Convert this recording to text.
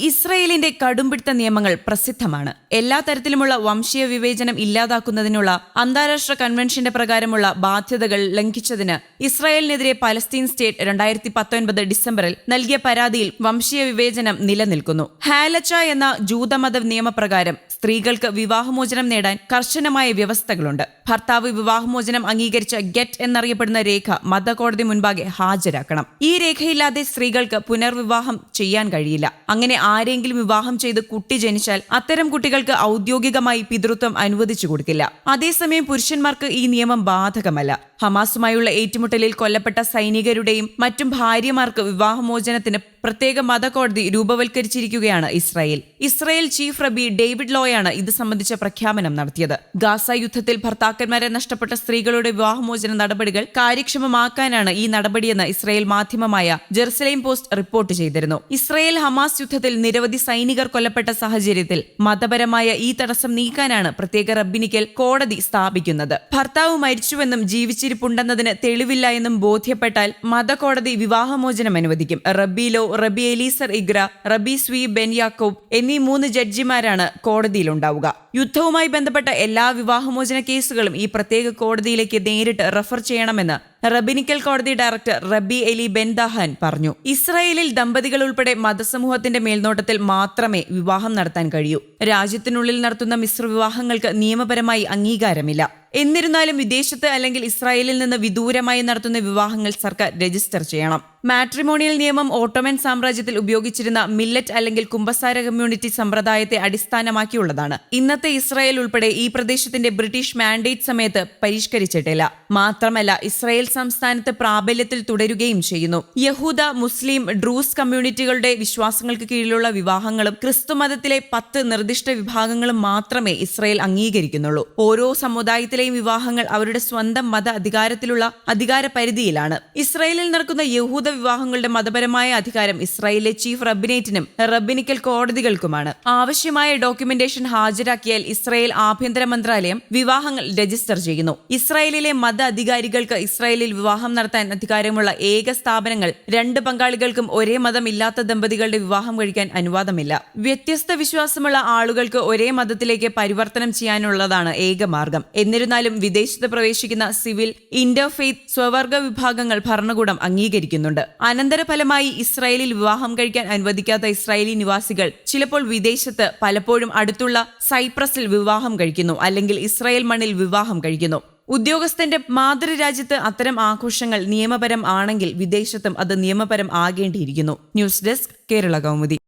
ഇസ്രയേലിന്റെ കടുംപിടുത്ത നിയമങ്ങൾ പ്രസിദ്ധമാണ്. എല്ലാ തരത്തിലുമുള്ള വംശീയ വിവേചനം ഇല്ലാതാക്കുന്നതിനുള്ള അന്താരാഷ്ട്ര കൺവെൻഷന്റെ പ്രകാരമുള്ള ബാധ്യതകൾ ലംഘിച്ചതിന് ഇസ്രായേലിനെതിരെ പലസ്തീൻ സ്റ്റേറ്റ് രണ്ടായിരത്തി പത്തൊൻപത് ഡിസംബറിൽ നൽകിയ പരാതിയിൽ വംശീയ വിവേചനം നിലനിൽക്കുന്നു. ഹാലച്ച എന്ന ജൂതമത നിയമപ്രകാരം സ്ത്രീകൾക്ക് വിവാഹമോചനം നേടാൻ കർശനമായ വ്യവസ്ഥകളുണ്ട്. ഭർത്താവ് വിവാഹമോചനം അംഗീകരിച്ച ഗെറ്റ് എന്നറിയപ്പെടുന്ന രേഖ മതകോടതി മുൻപാകെ ഹാജരാക്കണം. ഈ രേഖയില്ലാതെ സ്ത്രീകൾക്ക് പുനർവിവാഹം ചെയ്യാൻ കഴിയില്ല. അങ്ങനെ ആരെങ്കിലും വിവാഹം ചെയ്ത് കുട്ടി ജനിച്ചാൽ അത്തരം കുട്ടികൾക്ക് ഔദ്യോഗികമായി പിതൃത്വം അനുവദിച്ചു കൊടുക്കില്ല. അതേസമയം പുരുഷന്മാർക്ക് ഈ നിയമം ബാധകമല്ല. ഹമാസുമായുള്ള ഏറ്റുമുട്ടലിൽ കൊല്ലപ്പെട്ട സൈനികരുടെയും മറ്റും ഭാര്യമാർക്ക് വിവാഹമോചനത്തിന് പ്രത്യേക മതകോടതി രൂപവൽക്കരിച്ചിരിക്കുകയാണ് Israel. Israel chief rabbi David ലോയാണ് ഇത് സംബന്ധിച്ച പ്രഖ്യാപനം നടത്തിയത്. ഗാസ യുദ്ധത്തിൽ ഭർത്താക്കന്മാരെ നഷ്ടപ്പെട്ട സ്ത്രീകളുടെ വിവാഹമോചന നടപടികൾ കാര്യക്ഷമമാക്കാനാണ് ഈ നടപടിയെന്ന് ഇസ്രായേൽ മാധ്യമമായ ജെറുസലേം പോസ്റ്റ് റിപ്പോർട്ട് ചെയ്തിരുന്നു. ഇസ്രായേൽ ഹമാസ് യുദ്ധത്തിൽ നിരവധി സൈനികർ കൊല്ലപ്പെട്ട സാഹചര്യത്തിൽ മതപരമായ ഈ തടസ്സം നീക്കാനാണ് പ്രത്യേക റബ്ബിനിക്കൽ കോടതി സ്ഥാപിക്കുന്നത്. ഭർത്താവ് മരിച്ചുവെന്നും ജീവിച്ചിരിപ്പുണ്ടെന്നതിന് തെളിവില്ല എന്നും ബോധ്യപ്പെട്ടാൽ മതകോടതി വിവാഹമോചനം അനുവദിക്കും. റബ്ബി ലോ റബി എലീസർ ഇഗ്ര റബി സ്വീ ബെൻ യാക്കോബ് എന്നീ മൂന്ന് ജഡ്ജിമാരാണ് കോടതിയിലുണ്ടാവുക. യുദ്ധവുമായി ബന്ധപ്പെട്ട എല്ലാ വിവാഹമോചന കേസുകളും ഈ പ്രത്യേക കോടതിയിലേക്ക് നേരിട്ട് റഫർ ചെയ്യണമെന്ന് റബിനിക്കൽ കോടതി ഡയറക്ടർ റബി എലി ബെൻദാഹാൻ പറഞ്ഞു. ഇസ്രായേലിൽ ദമ്പതികൾ ഉൾപ്പെടെ മതസമൂഹത്തിന്റെ മേൽനോട്ടത്തിൽ മാത്രമേ വിവാഹം നടത്താൻ കഴിയൂ. രാജ്യത്തിനുള്ളിൽ നടത്തുന്ന മിശ്ര വിവാഹങ്ങൾക്ക് നിയമപരമായി അംഗീകാരമില്ല. എന്നിരുന്നാലും വിദേശത്ത് അല്ലെങ്കിൽ ഇസ്രായേലിൽ നിന്ന് വിദൂരമായി നടത്തുന്ന വിവാഹങ്ങൾ സർക്കാർ രജിസ്റ്റർ ചെയ്യണം. മാട്രിമോണിയൽ നിയമം ഓട്ടോമൻ സാമ്രാജ്യത്തിൽ ഉപയോഗിച്ചിരുന്ന മില്ലറ്റ് അല്ലെങ്കിൽ കുംഭസാര കമ്മ്യൂണിറ്റി സമ്പ്രദായത്തെ അടിസ്ഥാനമാക്കിയുള്ളതാണ്. ഇന്നത്തെ ഇസ്രായേൽ ഉൾപ്പെടെ ഈ പ്രദേശത്തിന്റെ ബ്രിട്ടീഷ് മാൻഡേറ്റ് സമയത്ത് പരിഷ്കരിച്ചിട്ടില്ല. മാത്രമല്ല ഇസ്രായേൽ സംസ്ഥാനത്ത് പ്രാബല്യത്തിൽ തുടരുകയും ചെയ്യുന്നു. യഹൂദ മുസ്ലിം ഡ്രൂസ് കമ്മ്യൂണിറ്റികളുടെ വിശ്വാസങ്ങൾക്ക് കീഴിലുള്ള വിവാഹങ്ങളും ക്രിസ്തു മതത്തിലെ പത്ത് നിർദ്ദിഷ്ട വിഭാഗങ്ങളും മാത്രമേ ഇസ്രായേൽ അംഗീകരിക്കുന്നുള്ളൂ. ഓരോ സമുദായത്തിലെയും വിവാഹങ്ങൾ അവരുടെ സ്വന്തം മത അധികാരത്തിലുള്ള അധികാര പരിധിയിലാണ് ഇസ്രായേലിൽ നടക്കുന്ന യഹൂദ വിവാഹങ്ങളുടെ മതപരമായ അധികാരം ഇസ്രായേലിലെ ചീഫ് റബ്ബിനേറ്റിനും റബ്ബിനിക്കൽ കോടതികൾക്കുമാണ്. ആവശ്യമായ ഡോക്യുമെന്റേഷൻ ഹാജരാക്കിയാൽ ഇസ്രായേൽ ആഭ്യന്തര മന്ത്രാലയം വിവാഹങ്ങൾ രജിസ്റ്റർ ചെയ്യുന്നു. ഇസ്രായേലിലെ മത അധികാരികൾക്ക് ഇസ്രായേലിൽ വിവാഹം നടത്താൻ അധികാരമുള്ള ഏക സ്ഥാപനങ്ങൾ രണ്ട് പങ്കാളികൾക്കും ഒരേ മതം ഇല്ലാത്ത ദമ്പതികളുടെ വിവാഹം കഴിക്കാൻ അനുവാദമില്ല. വ്യത്യസ്ത വിശ്വാസമുള്ള ആളുകൾക്ക് ഒരേ മതത്തിലേക്ക് പരിവർത്തനം ചെയ്യാനുള്ളതാണ് ഏക മാർഗം. എന്നിരുന്നാലും വിദേശത്ത് പ്രവേശിക്കുന്ന സിവിൽ ഇന്റർഫെയ്ത്ത് സ്വവർഗ വിഭാഗങ്ങൾ ഭരണകൂടം അംഗീകരിക്കുന്നുണ്ട്. അനന്തരഫലമായി ഇസ്രായേലിൽ വിവാഹം കഴിക്കാൻ അനുവദിക്കാത്ത ഇസ്രായേലി നിവാസികൾ ചിലപ്പോൾ വിദേശത്ത് പലപ്പോഴും അടുത്തുള്ള സൈപ്രസിൽ വിവാഹം കഴിക്കുന്നു അല്ലെങ്കിൽ ഇസ്രായേൽ മണ്ണിൽ വിവാഹം കഴിക്കുന്നു. ഉദ്യോഗസ്ഥന്റെ മാതൃരാജ്യത്ത് അത്തരം ആഘോഷങ്ങൾ നിയമപരം ആണെങ്കിൽ വിദേശത്തും അത് നിയമപരം ആകേണ്ടിയിരിക്കുന്നു. News desk Kerala Kaumudi.